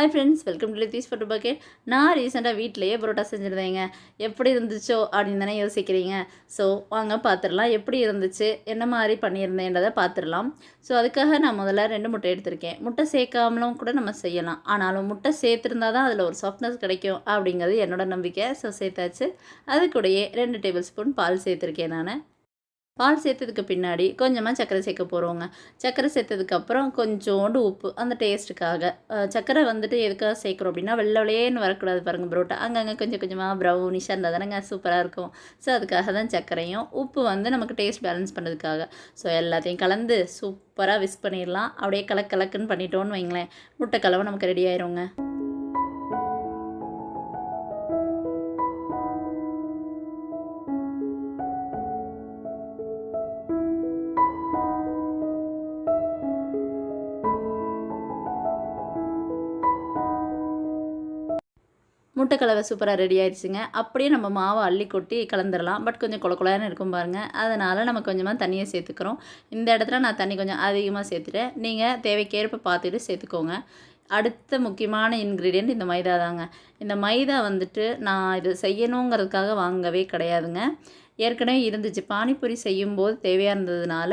Hi friends welcome to லித்தீஸ் photo bucket நான் ரீசெண்டாக வீட்டிலேயே பரோட்டா செஞ்சுருந்தேங்க. எப்படி இருந்துச்சோ அப்படின்னு தானே யோசிக்கிறீங்க. ஸோ வாங்க பார்த்துடலாம் எப்படி இருந்துச்சு? என்ன மாதிரி பண்ணியிருந்தேன்றதை பார்த்துடலாம் ஸோ அதுக்காக நான் முதல்ல ரெண்டு முட்டை எடுத்திருக்கேன். முட்டை சேர்க்காமலும் கூட நம்ம செய்யலாம். ஆனாலும் முட்டை சேர்த்துருந்தா தான் அதில் ஒரு சாஃப்ட்னஸ் கிடைக்கும் அப்படிங்கிறது என்னோட நம்பிக்கை. ஸோ சேர்த்தாச்சு. அது கூடயே ரெண்டு டேபிள் ஸ்பூன் பால் சேர்த்துருக்கேன் நான். பால் சேர்த்ததுக்கு பின்னாடி கொஞ்சமாக சர்க்கரை சேர்க்க போகிறோங்க சர்க்கரை சேர்த்ததுக்கப்புறம் கொஞ்சோண்டு உப்பு அந்த டேஸ்ட்டுக்காக சர்க்கரை வந்துட்டு எதுக்காக சேர்க்குறோம் அப்படின்னா வெள்ளை வெள்ளையேன்னு வரக்கூடாது பாருங்கள் புரோட்டா. அங்கங்கே கொஞ்சம் கொஞ்சமாக ப்ரௌனிஷாக இருந்தால் தானேங்க சூப்பராக இருக்கும். ஸோ அதுக்காக தான் சர்க்கரையும் உப்பு வந்து நமக்கு டேஸ்ட் பேலன்ஸ் பண்ணுறதுக்காக ஸோ எல்லாத்தையும் கலந்து சூப்பராக விஸ் பண்ணிடலாம். அப்படியே கலக்கு கலக்குன்னு பண்ணிட்டோன்னு வைங்களேன் முட்டைக்கலவை நமக்கு ரெடி ஆயிருங்க. முட்டைக்கலவை சூப்பராக ரெடி ஆயிடுச்சுங்க. அப்படியே நம்ம மாவை அள்ளி கொட்டி கலந்துடலாம் பட் கொஞ்சம் குள இருக்கும் பாருங்கள் அதனால் நம்ம கொஞ்சமாக தண்ணியை சேர்த்துக்கிறோம். இந்த இடத்துல நான் தண்ணி கொஞ்சம் அதிகமாக சேர்த்துட்டேன். நீங்கள் தேவைக்கேற்ப பார்த்துட்டு சேர்த்துக்கோங்க. அடுத்த முக்கியமான இன்க்ரீடியன்ட் இந்த மைதா தாங்க. இந்த மைதா வந்துட்டு நான் இது செய்யணுங்கிறதுக்காக வாங்கவே கிடையாதுங்க. ஏற்கனவே இருந்துச்சு. பானிபூரி செய்யும்போது தேவையாக இருந்ததுனால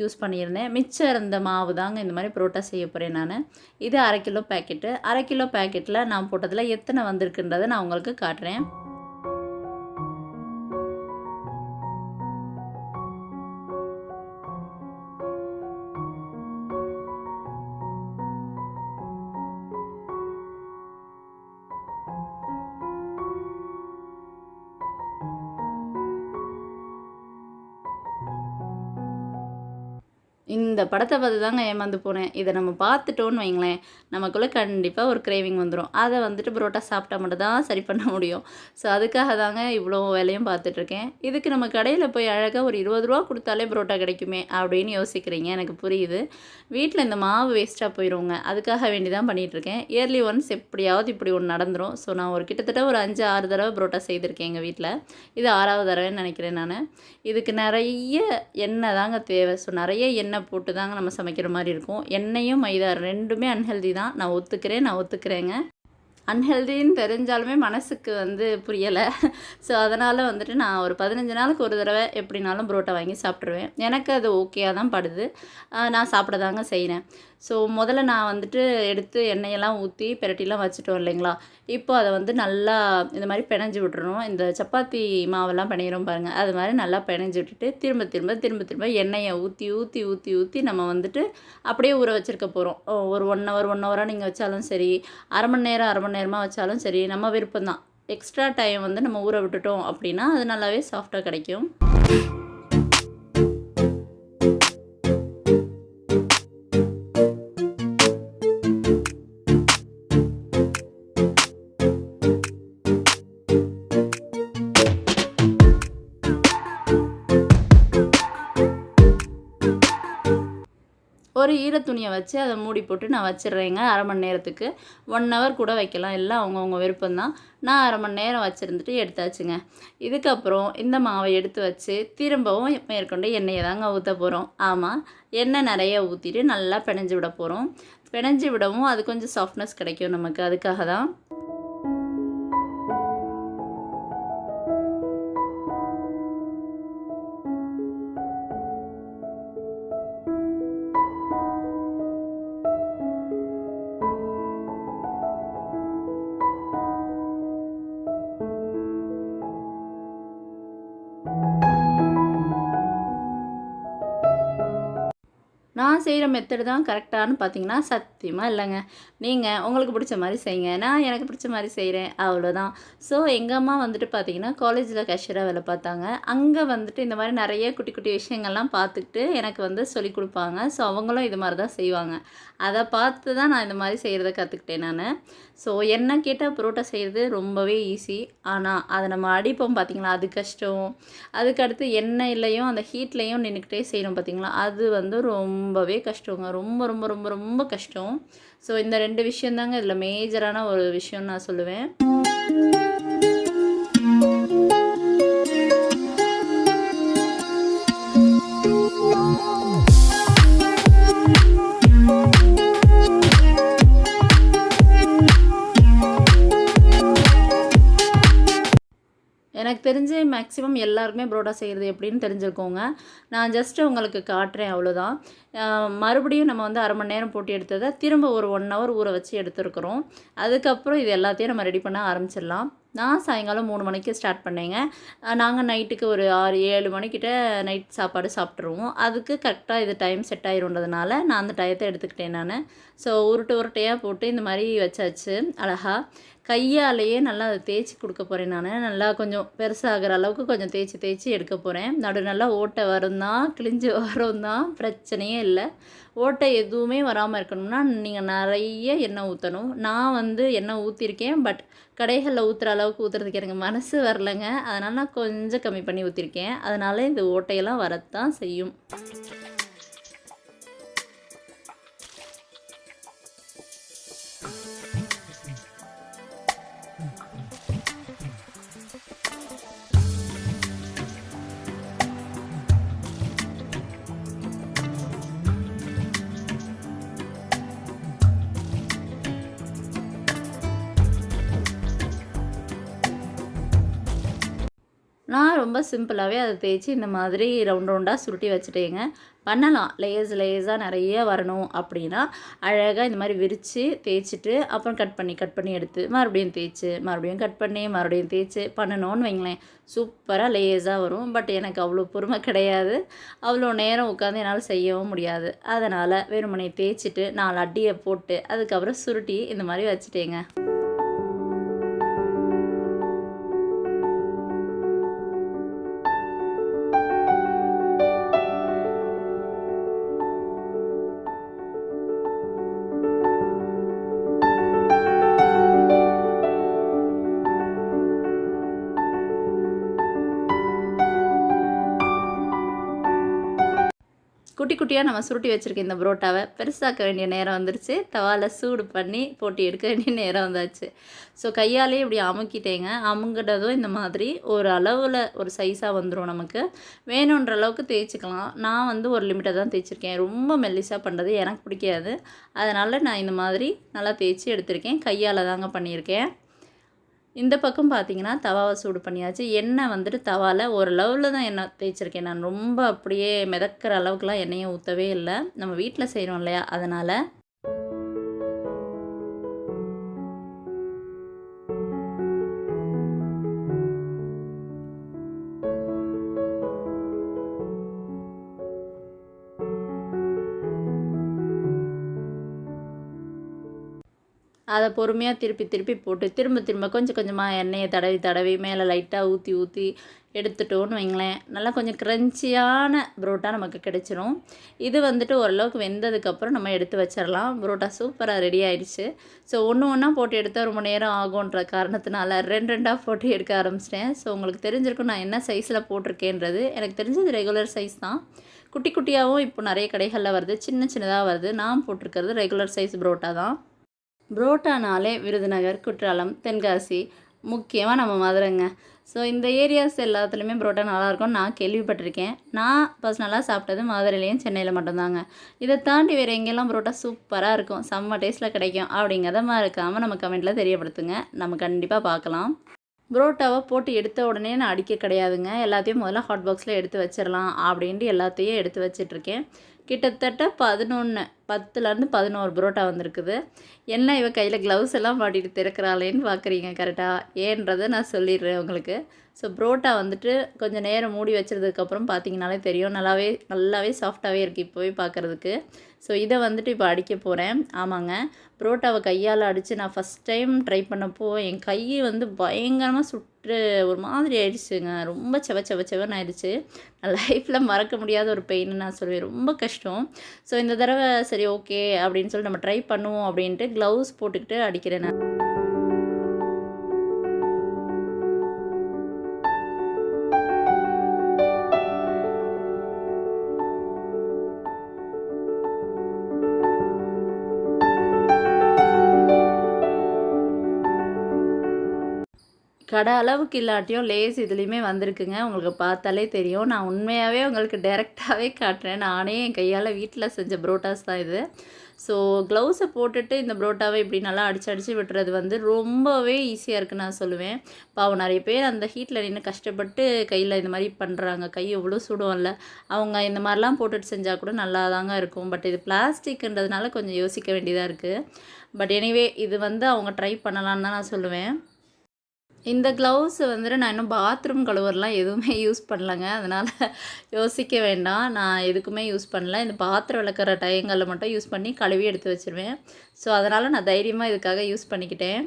யூஸ் பண்ணியிருந்தேன். மிச்சம் இருந்த மாவு தாங்க இந்த மாதிரி புரோட்டா செய்ய போகிறேன் நான். இது அரை கிலோ பேக்கெட்டு அரை கிலோ பேக்கெட்டில் நான் போட்டதில் எத்தனை வந்திருக்குன்றதை நான் உங்களுக்கு காட்டுறேன். இந்த படத்தை பார்த்து தாங்க ஏமாந்து போனேன். இதை நம்ம பார்த்துட்டோன்னு வைங்களேன் நமக்குள்ளே கண்டிப்பாக ஒரு கிரேவிங் வந்துடும் அதை வந்துட்டு புரோட்டா சாப்பிட்டா மட்டும் தான் சரி பண்ண முடியும். ஸோ அதுக்காக தாங்க இவ்வளோ வேலையும் பார்த்துட்ருக்கேன் இதுக்கு நம்ம கடையில் போய் அழகாக ஒரு இருபது ரூபா கொடுத்தாலே புரோட்டா கிடைக்குமே அப்படின்னு யோசிக்கிறீங்க எனக்கு புரியுது. வீட்டில் இந்த மாவு வேஸ்ட்டாக போயிடுவோங்க அதுக்காக வேண்டி தான் பண்ணிகிட்ருக்கேன் இயர்லி ஒன்ஸ் எப்படியாவது இப்படி ஒன்று நடந்துடும் ஸோ நான் ஒரு கிட்டத்தட்ட ஒரு அஞ்சு ஆறு தடவை புரோட்டா செய்திருக்கேன் எங்கள் வீட்டில் இது ஆறாவது தடவைன்னு நினைக்கிறேன் நான். இதுக்கு நிறைய எண்ணெய் தாங்க தேவை. ஸோ நிறைய எண்ணெய் போட்டு தாங்க நம்ம சமைக்கிற மாதிரி இருக்கும். எண்ணெயும் மைதா ரெண்டுமே அன்ஹெல்தி தான். நான் ஒத்துக்கிறேன் நான் ஒத்துக்கிறேங்க. அன்ஹெல்தின்னு தெரிஞ்சாலுமே மனசுக்கு வந்து புரியலை. ஸோ அதனால் வந்துட்டு நான் ஒரு பதினஞ்சு நாளுக்கு ஒரு தடவை எப்படினாலும் புரோட்டா வாங்கி சாப்பிட்ருவேன் எனக்கு அது ஓகேயாக தான் படுது. நான் சாப்பிட தாங்க செய்கிறேன் ஸோ முதல்ல நான் வந்துட்டு எடுத்து எண்ணெயெல்லாம் ஊற்றி பெரட்டிலாம் வச்சுட்டோம் இல்லைங்களா? இப்போ அதை வந்து நல்லா இந்த மாதிரி பிணைஞ்சு விட்டுறணும். இந்த சப்பாத்தி மாவெல்லாம் பிணையிறோம் பாருங்கள் அது மாதிரி நல்லா பிணைஞ்சு விட்டுட்டு திரும்ப திரும்ப திரும்ப திரும்ப எண்ணெயை ஊற்றி ஊற்றி ஊற்றி ஊற்றி நம்ம வந்துட்டு அப்படியே ஊற வச்சுருக்க போகிறோம் ஒரு ஒன் ஹவர் ஒன் ஹவராக நீங்கள் வச்சாலும் சரி அரை மணி நேரம் அரை மணி நேரமாக வச்சாலும் சரி நம்ம விருப்பம் தான் எக்ஸ்ட்ரா டைம் வந்து நம்ம ஊற விட்டுட்டோம் அப்படின்னா அது நல்லாவே சாஃப்டாக கிடைக்கும். ஒரு ஈர துணியை வச்சு அதை மூடி போட்டு நான் வச்சிடுறேங்க அரை மணி நேரத்துக்கு. ஒன் ஹவர் கூட வைக்கலாம். எல்லாம் அவங்கவுங்க விருப்பம்தான். நான் அரை மணி நேரம் வச்சுருந்துட்டு எடுத்தாச்சுங்க. இதுக்கப்புறம் இந்த மாவை எடுத்து வச்சு திரும்பவும் மேற்கொண்டு எண்ணெயை தாங்க ஊற்ற போகிறோம் ஆமாம் எண்ணெய் நிறைய ஊற்றிட்டு நல்லா பிணைஞ்சு விட போகிறோம் பிணைஞ்சு விடவும் அது கொஞ்சம் சாஃப்ட்னஸ் கிடைக்கும் நமக்கு. அதுக்காக தான் செய்கிற மெத்தடு தான் கரெக்டானு பார்த்தீங்கன்னா சத்தியமாக இல்லைங்க. நீங்கள் உங்களுக்கு பிடிச்ச மாதிரி செய்யுங்க. நான் எனக்கு பிடிச்ச மாதிரி செய்கிறேன். அவ்வளோதான். ஸோ எங்கள் அம்மா வந்துட்டு பார்த்தீங்கன்னா காலேஜில் கேஷியராக வேலை பார்த்தாங்க. அங்கே வந்துட்டு இந்த மாதிரி நிறைய குட்டி குட்டி விஷயங்கள்லாம் பார்த்துக்கிட்டு எனக்கு வந்து சொல்லிக் கொடுப்பாங்க. ஸோ அவங்களும் இது மாதிரி தான் செய்வாங்க. அதை பார்த்து தான் நான் இந்த மாதிரி செய்கிறத கற்றுக்கிட்டேன் நான். ஸோ என்ன கேட்டால் புரோட்டா செய்கிறது ரொம்பவே ஈஸி ஆனால் அதை நம்ம அடிப்போம் பார்த்தீங்களா? அது கஷ்டம். அதுக்கடுத்து எண்ணெய்லையும் அந்த ஹீட்லேயும் நின்றுக்கிட்டே செய்யணும் பார்த்தீங்களா? அது வந்து ரொம்பவே கஷ்டங்க. ரொம்ப ரொம்ப ரொம்ப ரொம்ப கஷ்டம். ஸோ இந்த ரெண்டு விஷயம் தாங்க இதில் மேஜரான ஒரு விஷயம்னு நான் சொல்லுவேன். தெரிஞ்சு மேக்ஸிமம் எல்லாருக்குமே புரோட்டா செய்கிறது எப்படின்னு தெரிஞ்சுக்கோங்க. நான் ஜஸ்ட்டு உங்களுக்கு காட்டுறேன் அவ்வளோதான் மறுபடியும் நம்ம வந்து அரை மணி நேரம் போட்டு எடுத்ததை திரும்ப ஒரு ஒன் ஹவர் ஊற வச்சு எடுத்துருக்குறோம். அதுக்கப்புறம் இது எல்லாத்தையும் நம்ம ரெடி பண்ண ஆரம்பிச்சிடலாம். நான் சாயங்காலம் மூணு மணிக்கு ஸ்டார்ட் பண்ணேங்க. நாங்கள் நைட்டுக்கு ஒரு ஆறு ஏழு மணிக்கிட்ட நைட் சாப்பாடு சாப்பிட்ருவோம் அதுக்கு கரெக்டாக இது டைம் செட் ஆயிரும்ன்றதுனால நான் அந்த டயத்தை எடுத்துக்கிட்டேன் நான். ஸோ உருட்டு உருட்டையாக போட்டு இந்த மாதிரி வச்சாச்சு அழகாக கையாலேயே நல்லா அதை தேய்ச்சி கொடுக்க போகிறேன் நான். நல்லா கொஞ்சம் பெருசாகிற அளவுக்கு கொஞ்சம் தேய்ச்சி தேய்ச்சி எடுக்க போகிறேன் நடு நல்லா ஓட்டை வரும் தான் கிழிஞ்சு வரும் தான் பிரச்சனையே இல்லை. ஓட்டை எதுவுமே வராமல் இருக்கணும்னா நீங்கள் நிறைய எண்ணெய் ஊற்றணும் நான் வந்து எண்ணெய் ஊற்றிருக்கேன் பட் கடைகளில் ஊற்றுற அளவுக்கு ஊற்றுறதுக்கு எனக்கு மனசு வரலைங்க. அதனால் நான் கொஞ்சம் கம்மி பண்ணி ஊற்றிருக்கேன் அதனால் இந்த ஓட்டையெல்லாம் வரத்தான் செய்யும். ரொம்ப சிம்பிளாகவே அதை தேய்ச்சி இந்த மாதிரி ரவுண்ட் ரவுண்டாக சுருட்டி வச்சுட்டேங்க. பண்ணலாம். லேயர்ஸ் லேயர்ஸாக நிறைய வரணும் அப்படின்னா அழகாக இந்த மாதிரி விரித்து தேய்ச்சிட்டு அப்புறம் கட் பண்ணி கட் பண்ணி எடுத்து மறுபடியும் தேய்ச்சி மறுபடியும் கட் பண்ணி மறுபடியும் தேய்ச்சி பண்ணணும்னு வைங்களேன். சூப்பராக லேயர்ஸாக வரும். பட் எனக்கு அவ்வளோ பொறுமை கிடையாது. அவ்வளோ நேரம் உட்காந்து என்னால் செய்யவும் முடியாது. அதனால் வெறுமனை தேய்ச்சிட்டு நாலு அடியை போட்டு அதுக்கப்புறம் சுருட்டி இந்த மாதிரி வச்சுட்டேங்க. குட்டியாக நம்ம சுருட்டி வச்சுருக்க இந்த புரோட்டாவை பெருசாக்க வேண்டிய நேரம் வந்துருச்சு. தவாவில் சூடு பண்ணி போட்டி எடுக்க வேண்டிய நேரம் வந்தாச்சு. ஸோ கையாலே இப்படி அமுக்கிட்டேங்க. அமுங்கிட்டதும் இந்த மாதிரி ஒரு அளவில் ஒரு சைஸாக வந்துடும் நமக்கு. வேணுன்ற அளவுக்கு தேய்ச்சிக்கலாம். நான் வந்து ஒரு லிமிட்டை தான் தேய்ச்சிருக்கேன். ரொம்ப மெல்லிஸாக பண்ணுறது எனக்கு பிடிக்காது. அதனால் நான் இந்த மாதிரி நல்லா தேய்ச்சி எடுத்திருக்கேன். கையால் தாங்க பண்ணியிருக்கேன். இந்த பக்கம் பார்த்தீங்கன்னா தவாவை சூடு பண்ணியாச்சு. எண்ணெய் வந்துட்டு தவாவில் ஒரு லெவலில் தான் எண்ணெய் தேய்ச்சிருக்கேன் நான். ரொம்ப அப்படியே மிதக்கிற அளவுக்குலாம் எண்ணெயை ஊற்றவே இல்லை. நம்ம வீட்டில் செய்கிறோம் இல்லையா? அதனால் அதை பொறுமையாக திருப்பி திருப்பி போட்டு திரும்ப திரும்ப கொஞ்சம் கொஞ்சமாக எண்ணெயை தடவி தடவி மேலே லைட்டாக ஊற்றி ஊற்றி எடுத்துட்டோன்னு வைங்களேன். நல்லா கொஞ்சம் க்ரன்ச்சியான புரோட்டா நமக்கு கிடைச்சிரும். இது வந்துட்டு ஓரளவுக்கு வெந்ததுக்கப்புறம் நம்ம எடுத்து வச்சிடலாம் புரோட்டா சூப்பராக ரெடி ஆயிடுச்சு. ஸோ ஒன்று ஒன்றா போட்டு எடுத்தால் ரொம்ப நேரம் ஆகுன்ற காரணத்தினால ரெண்டு ரெண்டாக போட்டு எடுக்க ஆரம்பிச்சிட்டேன். ஸோ உங்களுக்கு தெரிஞ்சிருக்கும் நான் என்ன சைஸில் போட்டிருக்கேன்றது. எனக்கு தெரிஞ்சது ரெகுலர் சைஸ் தான். குட்டி குட்டியாகவும் இப்போ நிறைய கடைகளில் வருது. சின்ன சின்னதாக வருது. நான் போட்டிருக்கிறது ரெகுலர் சைஸ் புரோட்டா தான். புரோட்டானாலே விருதுநகர் குற்றாலம் தென்காசி. முக்கியமாக நம்ம மதுரைங்க. ஸோ இந்த ஏரியாஸ் எல்லாத்துலேயுமே புரோட்டா நல்லாயிருக்கும்னு நான் கேள்விப்பட்டிருக்கேன். நான் பர்சனலாக சாப்பிட்டது மதுரையிலையும் சென்னையில் மட்டும்தாங்க. இதை தாண்டி வேறு எங்கெல்லாம் புரோட்டா சூப்பராக இருக்கும் செம்ம டேஸ்ட்டில் கிடைக்கும் அப்படிங்கிறத மறக்காமல் நம்ம கமெண்ட்டில் தெரியப்படுத்துங்க. நம்ம கண்டிப்பாக பார்க்கலாம். புரோட்டாவை போட்டு எடுத்த உடனே நான் அடிக்க கிடையாதுங்க. எல்லாத்தையும் முதல்ல ஹாட் பாக்ஸில் எடுத்து வச்சிடலாம் அப்படின்ட்டு எல்லாத்தையும் எடுத்து வச்சிட்ருக்கேன் கிட்டத்தட்ட பதினொன்று பத்துலேருந்து பதினோரு புரோட்டா வந்திருக்குது. என்ன இவ கையில் க்ளவுஸ் எல்லாம் மாட்டிட்டு திறக்கிறாளேன்னு பார்க்குறீங்க கரெக்டாக ஏன்றதை நான் சொல்லிடுறேன் உங்களுக்கு. ஸோ புரோட்டா வந்துட்டு கொஞ்சம் நேரம் மூடி வச்சதுக்கப்புறம் பார்த்தீங்கனாலே தெரியும். நல்லாவே நல்லாவே சாஃப்டாகவே இருக்குது இப்போவே பார்க்குறதுக்கு ஸோ இதை வந்துட்டு இப்போ அடிக்க போகிறேன் ஆமாங்க. புரோட்டாவை கையால் அடித்து நான் ஃபஸ்ட் டைம் ட்ரை பண்ணப்போ என் கை வந்து பயங்கரமாக சுட்டு ஒரு மாதிரி ஆயிடுச்சுங்க. ரொம்ப செவ செவ செவன்னு ஆயிடுச்சு. நான் லைஃப்பில் மறக்க முடியாத ஒரு பெயின்னு நான் சொல்லுவேன் ரொம்ப கஷ்டம். ஸோ இந்த தடவை சரி ஓகே அப்படின்னு சொல்லி நம்ம ட்ரை பண்ணுவோம் அப்படின்ட்டு க்ளவுஸ் போட்டுக்கிட்டு அடிக்கிறேன் நான். கடை அளவுக்கு இல்லாட்டியும் லேஸ் இதுலேயுமே வந்திருக்குங்க. உங்களுக்கு பார்த்தாலே தெரியும். நான் உண்மையாகவே உங்களுக்கு டைரெக்டாகவே காட்டுறேன். நானே என் கையால் வீட்டில் செஞ்ச புரோட்டாஸ் தான் இது. ஸோ க்ளவுஸை போட்டுட்டு இந்த புரோட்டாவை இப்படி நல்லா அடிச்சு அடித்து விட்டுறது வந்து ரொம்பவே ஈஸியாக இருக்குன்னு நான் சொல்லுவேன். பாவம் நிறைய பேர் அந்த ஹீட்டில் நின்று கஷ்டப்பட்டு கையில் இந்த மாதிரி பண்ணுறாங்க கை எவ்வளோ சுடும்ல அவங்க இந்த மாதிரிலாம் போட்டுட்டு செஞ்சால் கூட நல்லா தாங்க இருக்கும். பட் இது பிளாஸ்டிக்ன்றதுனால கொஞ்சம் யோசிக்க வேண்டியதாக இருக்குது பட் எனிவே இது வந்து அவங்க ட்ரை பண்ணலான்னு தான் நான் சொல்லுவேன். இந்த க்ளவுஸ் வந்துட்டு நான் இன்னும் பாத்ரூம் கழுவுறலாம் எதுவுமே யூஸ் பண்ணலங்க. அதனால் யோசிக்க வேண்டாம். நான் எதுக்குமே யூஸ் பண்ணல. இந்த பாத்திரம் விளக்குற டயங்களில் மட்டும் யூஸ் பண்ணி கழுவி எடுத்து வச்சுருவேன். ஸோ அதனால் நான் தைரியமாக இதுக்காக யூஸ் பண்ணிக்கிட்டேன்.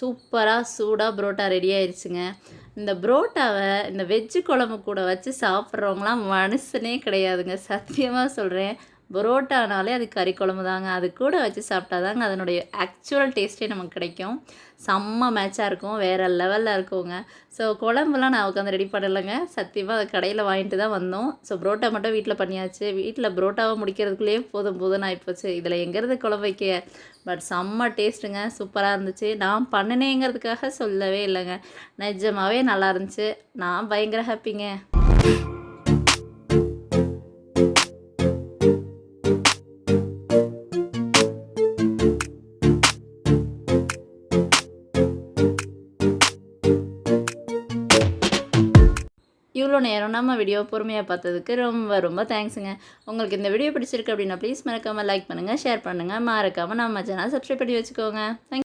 சூப்பராக சூடாக புரோட்டா ரெடி ஆயிடுச்சுங்க இந்த புரோட்டாவை இந்த வெஜ்ஜு குழம்பு கூட வச்சு சாப்பிட்றவங்களாம் மனுஷனே கிடையாதுங்க. சத்தியமாக சொல்கிறேன் புரோட்டானாலே அது கறி குழம்பு தாங்க. அது கூட வச்சு சாப்பிட்டா தாங்க அதனுடைய ஆக்சுவல் டேஸ்ட்டே நமக்கு கிடைக்கும். செம்ம மேட்சாக இருக்கும். வேறு லெவலில் இருக்குங்க. ஸோ குழம்புலாம் நான் உட்காந்து ரெடி பண்ணலைங்க. சத்தியமாக அதை கடையில் வாங்கிட்டு தான் வந்தோம். ஸோ புரோட்டா மட்டும் வீட்டில் பண்ணியாச்சு. வீட்டில் புரோட்டாவை முடிக்கிறதுக்குள்ளேயே போதும் போதும் ஆகிப்போச்சு இதில் எங்கேருந்து குழம்பு வைக்க பட் செம்ம டேஸ்ட்டுங்க சூப்பராக இருந்துச்சு. நான் பண்ணினேங்கிறதுக்காக சொல்லவே இல்லைங்க. நிஜமாகவே நல்லா இருந்துச்சு. நான் பயங்கர ஹாப்பிங்க வீடியோ பொறுமையாக பார்த்ததுக்கு ரொம்ப ரொம்ப தேங்க்ஸுங்க உங்களுக்கு இந்த வீடியோ பிடிச்சிருக்கு அப்படின்னா ப்ளீஸ் மறக்காமல் லைக் பண்ணுங்கள் ஷேர் பண்ணுங்கள் மறக்காமல் நம்ம சேனல் சப்ஸ்கிரைப் பண்ணி வச்சுக்கோங்க. தேங்க்